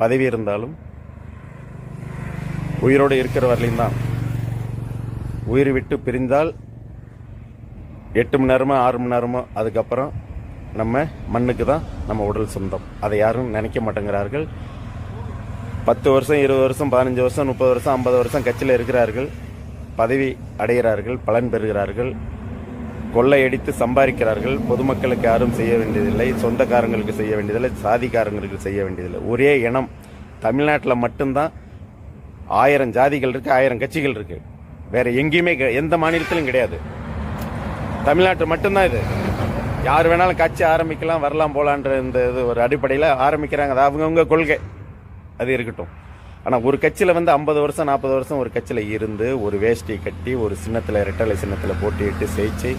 பதவி இருந்தாலும் உயிரோடு இருக்கிற வரலையும் தான். உயிர் விட்டு பிரிந்தால் எட்டு மணி நேரமோ ஆறு மணி நேரமோ அதுக்கப்புறம் நம்ம மண்ணுக்கு தான் நம்ம உடல் சொந்தம். அதை யாரும் நினைக்க மாட்டேங்கிறார்கள். பத்து வருஷம் இருபது வருஷம் பதினஞ்சு வருஷம் முப்பது வருஷம் ஐம்பது வருஷம் கட்சியில் இருக்கிறார்கள். பதவி அடைகிறார்கள் பலன் பெறுகிறார்கள். கொள்ளையடித்து சம்பாதிக்கிறார்கள். பொதுமக்களுக்கு யாரும் செய்ய வேண்டியதில்லை. சொந்தக்காரங்களுக்கு செய்ய வேண்டியதில்லை. சாதிக்காரங்களுக்கு செய்ய வேண்டியதில்லை. ஒரே இனம் தமிழ்நாட்டில் மட்டும்தான் ஆயிரம் ஜாதிகள் இருக்குது ஆயிரம் கட்சிகள் இருக்குது வேற எங்கேயுமே எந்த மாநிலத்திலும் கிடையாது. தமிழ்நாட்டு மட்டும்தான் இது. யார் வேணாலும் கட்சி ஆரம்பிக்கலாம் வரலாம் போகலான்ற இந்த இது ஒரு அடிப்படையில் ஆரம்பிக்கிறாங்க. அது அவங்கவுங்க கொள்கை. அது இருக்கட்டும். ஆனால் ஒரு கட்சியில் வந்து ஐம்பது வருஷம் நாற்பது வருஷம் ஒரு கட்சியில் இருந்து ஒரு வேஷ்டி கட்டி ஒரு சின்னத்தில் ரெட்டலை சின்னத்தில் போட்டியிட்டு ஜெயிச்சு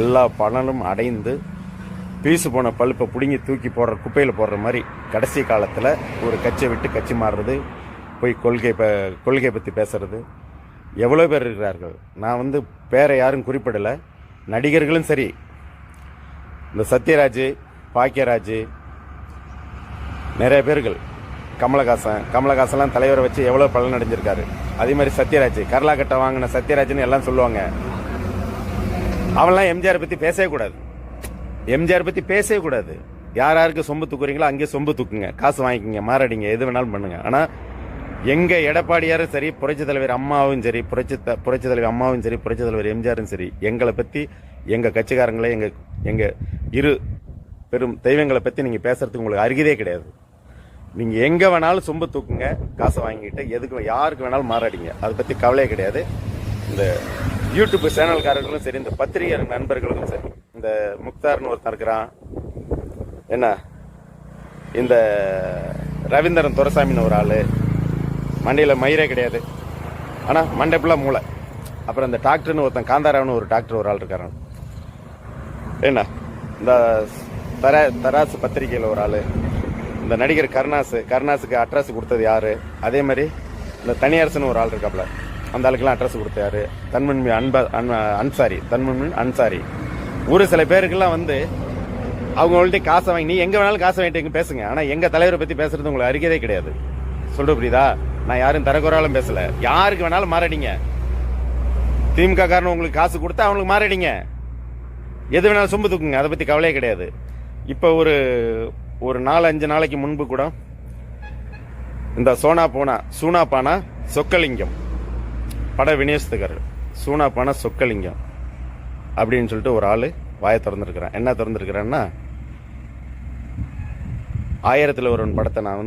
எல்லா பணலும் அடைந்து பீசு போன பழுப்பை பிடுங்கி தூக்கி போடுற குப்பையில் போடுற மாதிரி கடைசி காலத்தில் ஒரு கட்சியை விட்டு கட்சி மாறுறது போய் கொள்கை ப கொள்கை பற்றி பேசுறது. எவ்வளோ பேர் இருக்கிறார்கள்? நான் வந்து பேரை யாரும் குறிப்பிடலை. நடிகர்களும் சரி. இந்த சத்யராஜ் பாக்கியராஜ் நிறைய பேர்கள். கமலஹாசன். கமலஹாசன்லாம் தலைவரை வச்சு எவ்வளோ பலன் அடைஞ்சிருக்காரு. அதே மாதிரி சத்யராஜ். கரலா கட்டை வாங்கின சத்யராஜ்னு எல்லாம் சொல்லுவாங்க. அவன்லாம் எம்ஜிஆர் பற்றி பேசவே கூடாது. எம்ஜிஆர் பற்றி பேசவே கூடாது. யார் யாருக்கு சொம்பு தூக்குறீங்களோ அங்கேயே சொம்பு தூக்குங்க. காசு வாங்கிக்கோங்க மாறடிங்க எது வேணாலும் பண்ணுங்க. ஆனால் எங்க எடப்பாடியாரும் சரி புரட்சி தலைவர் அம்மாவும் சரி புரட்சி த- புரட்சி தலைவர் அம்மாவும் சரி புரட்சி தலைவர் எம்ஜிஆரும் சரி எங்களை பற்றி எங்க கட்சிக்காரங்களே எங்க எங்க இரு பெரும் தெய்வங்களை பற்றி நீங்க பேசுறதுக்கு உங்களுக்கு அருகதே கிடையாது. நீங்கள் எங்கே வேணாலும் சொம்பு தூக்குங்க காசை வாங்கிட்டு எதுக்கு யாருக்கு வேணாலும் மாறாடிங்க அதை பற்றி கவலையே கிடையாது. இந்த யூடியூப் சேனல்காரர்களும் சரி இந்த பத்திரிகை நண்பர்களுக்கும் சரி இந்த முக்தார்னு ஒருத்தன் இருக்கிறான். என்ன? இந்த ரவீந்திரன் துரசாமின்னு ஒரு ஆள். மண்டையில் மயிரே கிடையாது. ஆனால் மண்டை ஃபுல்லாக மூளை. அப்புறம் இந்த டாக்டர்னு ஒருத்தன் காந்தாராவனு ஒரு டாக்டர் ஒரு ஆள் இருக்காரன் என்ன? இந்த தரா தராசு பத்திரிகையில் ஒரு ஆள். இந்த நடிகர் கருணாஸ் கருணாஸுக்கு அட்ரஸ் கொடுத்தது யாரு? அதே மாதிரி இந்த தனியரசுன்னு ஒரு ஆள் இருக்காப்ல அந்த ஆளுக்கெல்லாம் அட்ரஸ் கொடுத்த யாரு? தன்மன்மி அன்ப அன் அன்சாரி தன்மன்மி அன்சாரி. ஒரு சில பேருக்கெல்லாம் வந்து அவங்கள்ட்ட காசை வாங்கி நீ எங்க வேணாலும் காசை வாங்கிட்டு பேசுங்க. ஆனா எங்க தலைவரை பத்தி பேசுறது உங்களுக்கு அறிக்கதே கிடையாது. சொல்ற புரியுதா? நான் யாரும் தரக்குறாலும் பேசல. யாருக்கு வேணாலும் மாறடிங்க. திமுக காரணம் உங்களுக்கு காசு கொடுத்தா அவங்களுக்கு மாறடிங்க. எது வேணாலும் சொம்பு தூக்குங்க. அதை பத்தி கவலையே கிடையாது. இப்போ ஒரு ஒரு நாலு அஞ்சு நாளைக்கு முன்பு கூட இந்த சோனா போனா சூனா பானா சொக்கலிங்கம். பட விநியோகஸ்தகர் சூனா பானா சொக்கலிங்கம் அப்படின்னு சொல்லிட்டு ஒரு ஆள் வாயை திறந்துருக்கிறான். என்ன திறந்துருக்கிறேன்னா ஆயிரத்தில் ஒருவன் படத்தை நான் வந்து